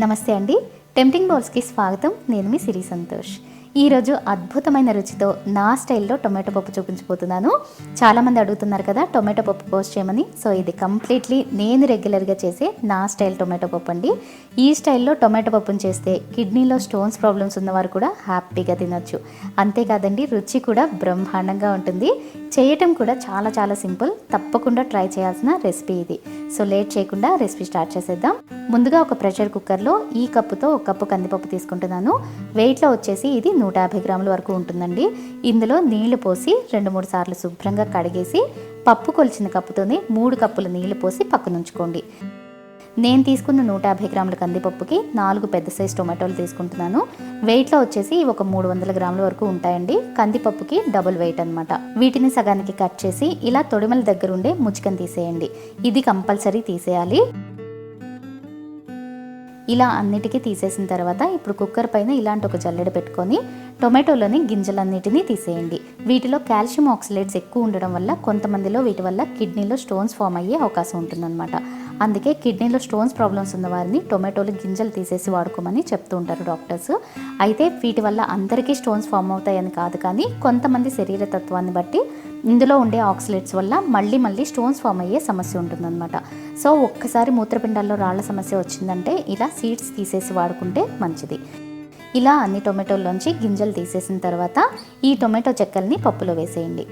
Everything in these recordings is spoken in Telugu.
నమస్తే అండి. టెంప్టింగ్ బౌల్స్కి స్వాగతం. నేను మీ సిరి సంతోష్. ఈరోజు అద్భుతమైన రుచితో నా స్టైల్లో టొమాటో పప్పు చూపించబోతున్నాను. చాలామంది అడుగుతున్నారు కదా టొమాటో పప్పు పోస్ట్ చేయమని. సో ఇది కంప్లీట్లీ నేను రెగ్యులర్గా చేసే నా స్టైల్ టొమాటో పప్పు అండి. ఈ స్టైల్లో టొమాటో పప్పును చేస్తే కిడ్నీలో స్టోన్స్ ప్రాబ్లమ్స్ ఉన్నవారు కూడా హ్యాపీగా తినొచ్చు. అంతేకాదండి రుచి కూడా బ్రహ్మాండంగా ఉంటుంది. చేయటం కూడా చాలా చాలా సింపుల్. తప్పకుండా ట్రై చేయాల్సిన రెసిపీ ఇది. సో లేట్ చేయకుండా రెసిపీ స్టార్ట్ చేసేద్దాం. ముందుగా ఒక ప్రెషర్ కుక్కర్లో ఈ కప్పుతో ఒక కప్పు కందిపప్పు తీసుకుంటున్నాను. వెయిట్లో వచ్చేసి ఇది నూట యాభై గ్రాముల వరకు ఉంటుందండి. ఇందులో నీళ్ళు పోసి రెండు మూడు సార్లు శుభ్రంగా కడిగేసి పప్పు కొలిచిన కప్పుతోనే మూడు కప్పుల నీళ్ళు పోసి పక్కనుంచుకోండి. నేను తీసుకున్న నూట యాభై గ్రాముల కందిపప్పుకి నాలుగు పెద్ద సైజ్ టొమాటోలు తీసుకుంటున్నాను. వెయిట్లో వచ్చేసి ఒక మూడు వందల గ్రాముల వరకు ఉంటాయండి. కందిపప్పుకి డబుల్ వెయిట్ అనమాట వీటిని సగానికి కట్ చేసి ఇలా తొడిమల దగ్గర ఉండే తీసేయండి. ఇది కంపల్సరీ తీసేయాలి. ఇలా అన్నిటికీ తీసేసిన తర్వాత ఇప్పుడు కుక్కర్ పైన ఇలాంటి ఒక జల్లెడ పెట్టుకొని టొమాటోలోని గింజలన్నిటినీ తీసేయండి. వీటిలో కాల్షియం ఆక్సిలేట్స్ ఎక్కువ ఉండడం వల్ల కొంతమందిలో వీటి వల్ల కిడ్నీలో స్టోన్స్ ఫామ్ అయ్యే అవకాశం ఉంటుందన్నమాట. అందుకే కిడ్నీలో స్టోన్స్ ప్రాబ్లమ్స్ ఉన్న వారిని టొమాటోలు గింజలు తీసేసి వాడుకోమని చెప్తూ ఉంటారు డాక్టర్స్. అయితే వీటి వల్ల అందరికీ స్టోన్స్ ఫామ్ అవుతాయని కాదు కానీ కొంతమంది శరీర తత్వాన్ని బట్టి ఇందులో ఉండే ఆక్సిలేట్స్ వల్ల మళ్ళీ మళ్ళీ స్టోన్స్ ఫామ్ అయ్యే సమస్య ఉంటుందన్నమాట. సో ఒక్కసారి మూత్రపిండాల్లో రాళ్ళ సమస్య వచ్చిందంటే ఇలా సీడ్స్ తీసేసి వాడుకుంటే మంచిది. ఇలా అన్ని టొమాటోల్లోంచి గింజలు తీసేసిన తర్వాత ఈ టొమాటో చెక్కల్ని పప్పులో వేసేయండి.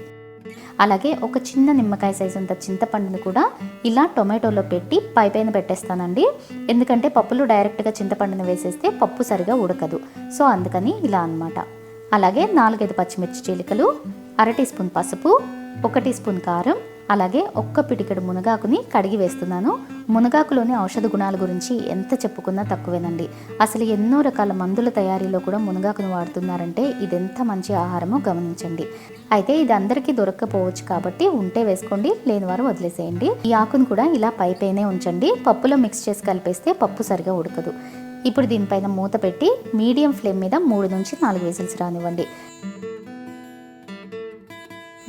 అలాగే ఒక చిన్న నిమ్మకాయ సైజు అంత చింతపండుని కూడా ఇలా టొమాటోలో పెట్టి పై పైన పెట్టేస్తానండి. ఎందుకంటే పప్పులో డైరెక్ట్గా చింతపండుని వేసేస్తే పప్పు సరిగా ఉడకదు. సో అందుకని ఇలా అన్నమాట. అలాగే నాలుగైదు పచ్చిమిర్చి చీలికలు అర టీ స్పూన్ పసుపు ఒక టీ స్పూన్ కారం అలాగే ఒక్క పిటికెడు మునగాకుని కడిగి వేస్తున్నాను. మునగాకులోని ఔషధ గుణాల గురించి ఎంత చెప్పుకున్నా తక్కువేనండి. అసలు ఎన్నో రకాల మందుల తయారీలో కూడా మునగాకును వాడుతున్నారంటే ఇదెంత మంచి ఆహారమో గమనించండి. అయితే ఇది అందరికీ దొరక్కపోవచ్చు కాబట్టి ఉంటే వేసుకోండి లేని వారు వదిలేసేయండి. ఈ ఆకును కూడా ఇలా పైపైనే ఉంచండి. పప్పులో మిక్స్ చేసి కలిపేస్తే పప్పు సరిగా ఉడకదు. ఇప్పుడు దీనిపైన మూత పెట్టి మీడియం ఫ్లేమ్ మీద మూడు నుంచి నాలుగు విజిల్స్ రానివ్వండి.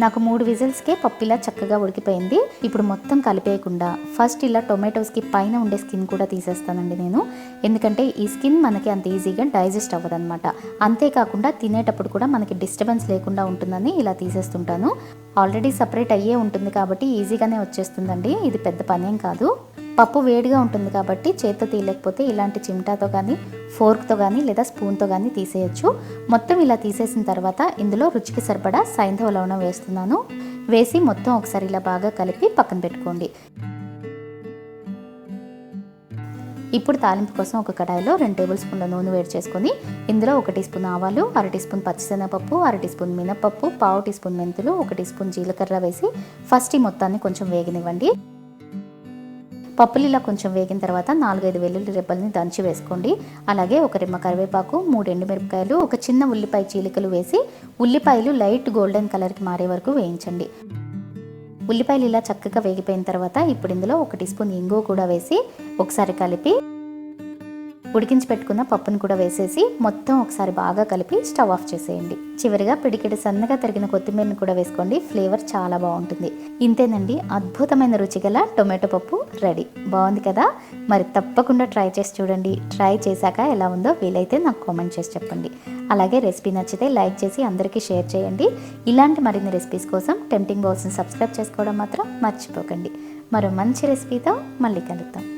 నాకు మూడు విజిల్స్కే పప్పు ఇలా చక్కగా ఉడికిపోయింది. ఇప్పుడు మొత్తం కలిపేయకుండా ఫస్ట్ ఇలా టొమాటోస్కి పైన ఉండే స్కిన్ కూడా తీసేస్తానండి నేను. ఎందుకంటే ఈ స్కిన్ మనకి అంత ఈజీగా డైజెస్ట్ అవ్వదన్నమాట. అంతేకాకుండా తినేటప్పుడు కూడా మనకి డిస్టర్బెన్స్ లేకుండా ఉంటుందని ఇలా తీసేస్తుంటాను. ఆల్రెడీ సపరేట్ అయ్యే ఉంటుంది కాబట్టి ఈజీగానే వచ్చేస్తుందండి. ఇది పెద్ద పనేం కాదు. పప్పు వేడిగా ఉంటుంది కాబట్టి చేత్తో తీయలేకపోతే ఇలాంటి చిమ్టాతో కానీ ఫోర్క్తో కానీ లేదా స్పూన్తో కానీ తీసేయచ్చు. మొత్తం ఇలా తీసేసిన తర్వాత ఇందులో రుచికి సరిపడా సైంధవ లవణం వేస్తున్నాను. వేసి మొత్తం ఒకసారి ఇలా బాగా కలిపి పక్కన పెట్టుకోండి. ఇప్పుడు తాలింపు కోసం ఒక కడాయిలో రెండు టేబుల్ స్పూన్ల నూనె వేడి చేసుకొని ఇందులో ఒక టీ స్పూన్ ఆవాలు అర టీ స్పూన్ పచ్చిశనగపప్పు అర టీ స్పూన్ మినపప్పు పావు టీ స్పూన్ మెంతులు ఒక టీ స్పూన్ జీలకర్ర వేసి ఫస్ట్ ఈ మొత్తాన్ని కొంచెం వేగనివ్వండి. పప్పులు ఇలా కొంచెం వేగిన తర్వాత నాలుగైదు వెల్లుల్లి రెబ్బల్ని దంచి వేసుకోండి. అలాగే ఒక రెమ్మ కరివేపాకు మూడు ఎండుమిరపకాయలు ఒక చిన్న ఉల్లిపాయ చీలికలు వేసి ఉల్లిపాయలు లైట్ గోల్డెన్ కలర్కి మారే వరకు వేయించండి. ఉల్లిపాయలు ఇలా చక్కగా వేగిపోయిన తర్వాత ఇప్పుడు ఇందులో ఒక టీ స్పూన్ ఇంగువ కూడా వేసి ఒకసారి కలిపి ఉడికించి పెట్టుకున్న పప్పును కూడా వేసేసి మొత్తం ఒకసారి బాగా కలిపి స్టవ్ ఆఫ్ చేసేయండి. చివరిగా పిడికెడు సన్నగా తరిగిన కొత్తిమీరని కూడా వేసుకోండి. ఫ్లేవర్ చాలా బాగుంటుంది. ఇంతేనండి అద్భుతమైన రుచి గల టొమాటో పప్పు రెడీ. బాగుంది కదా? మరి తప్పకుండా ట్రై చేసి చూడండి. ట్రై చేశాక ఎలా ఉందో వీలైతే నాకు కామెంట్ చేసి చెప్పండి. అలాగే రెసిపీ నచ్చితే లైక్ చేసి అందరికీ షేర్ చేయండి. ఇలాంటి మరిన్ని రెసిపీస్ కోసం టెంప్టింగ్ బాల్స్ని సబ్స్క్రైబ్ చేసుకోవడం మాత్రం మర్చిపోకండి. మరో మంచి రెసిపీతో మళ్ళీ కలుద్దాం.